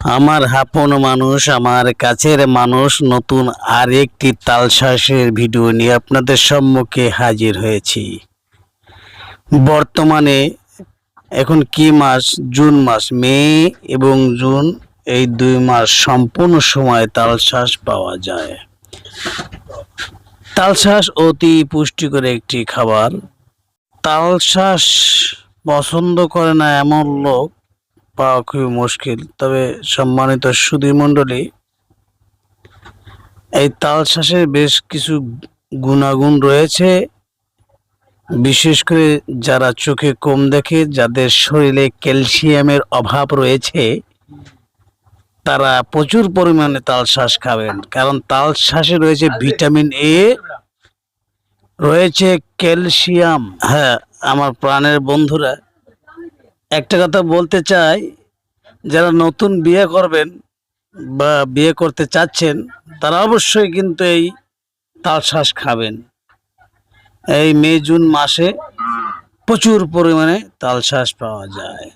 আমার হাপন মানুষ, আমার কাছের মানুষ, নতুন আর একটি তালশ্বাসের ভিডিও নিয়ে আপনাদের সম্মুখে হাজির হয়েছি। বর্তমানে এখন কি মাস? জুন মাস, মে এবং জুন, এই দুই মাস সম্পূর্ণ সময় তালশ্বাস পাওয়া যায়। তালশ্বাস অতি পুষ্টিকর একটি খাবার। তালশ্বাস পছন্দ করে না এমন লোক পাওয়া খুবই মুশকিল। তবে সম্মানিত সুধী মণ্ডলী, এই তালশ্বাসের বেশ কিছু গুণাগুণ রয়েছে। বিশেষ করে যারা চোখে কম দেখে, যাদের শরীরে ক্যালসিয়ামের অভাব রয়েছে, তারা প্রচুর পরিমাণে তালশ্বাস খাবেন। কারণ তালশ্বাসে রয়েছে ভিটামিন এ, রয়েছে ক্যালসিয়াম। হ্যাঁ আমার প্রাণের বন্ধুরা, একটা কথা বলতে চাই যারা নতুন বিয়ে করবেন বা বিয়ে করতে চাচ্ছেন, তারা অবশ্যই কিন্তু এই তাল শ্বাস খাবেন। এই মে, জুন মাসে প্রচুর পরিমাণে তাল শ্বাস পাওয়া যায়।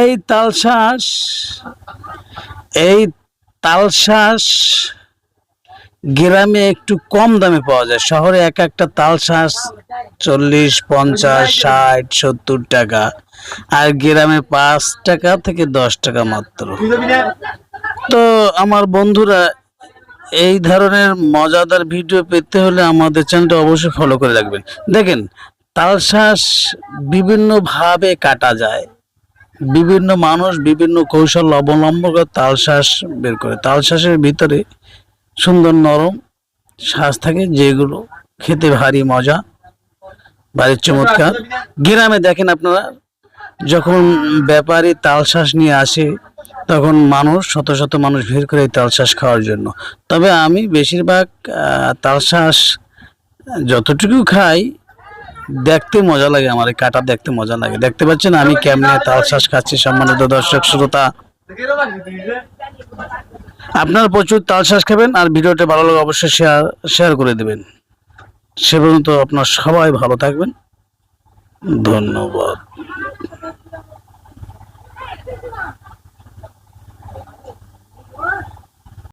এই তাল শ্বাস এই তালশ্বাস গ্রামে একটু কম দামে পাওয়া যায়। শহরে এক একটা তালশ্বাস চল্লিশ, পঞ্চাশ, ষাট, সত্তর টাকা। আর গ্রামে পাঁচ টাকা থেকে দশ টাকা মাত্র। তো আমার বন্ধুরা, এই ধরনের মজাদার ভিডিও পেতে হলে আমাদের চ্যানেলটা অবশ্যই ফলো করে রাখবেন। দেখেন, তাল শাঁস বিভিন্নভাবে কাটা যায়। বিভিন্ন মানুষ বিভিন্ন কৌশল অবলম্বন করে তাল শাঁস বের করে। তাল শাঁসের ভিতরে সুন্দর নরম শ্বাস থাকে যেগুলো খেতে ভারী মজা বাড়ির চমৎকার। গ্রামে দেখেন আপনারা যখন ব্যাপারী তালশ্বাস নিয়ে আসে তখন মানুষ শত শত মানুষ ভিড় করে এই তালশ্বাস খাওয়ার জন্য। তবে আমি বেশিরভাগ আহ, তালশ্বাস যতটুকু খাই দেখতে মজা লাগে আমার কাটা দেখতে মজা লাগে। দেখতে পাচ্ছেন আমি কেমনে তালশ্বাস খাচ্ছি সম্মানিত দর্শক শ্রোতা। আপনারা প্রচুর তাল শ্বাস খাবেন আর ভিডিওটা ভালো লাগে অবশ্যই শেয়ার শেয়ার করে দেবেন। সে পর্যন্ত আপনার সবাই ভালো থাকবেন। ধন্যবাদ।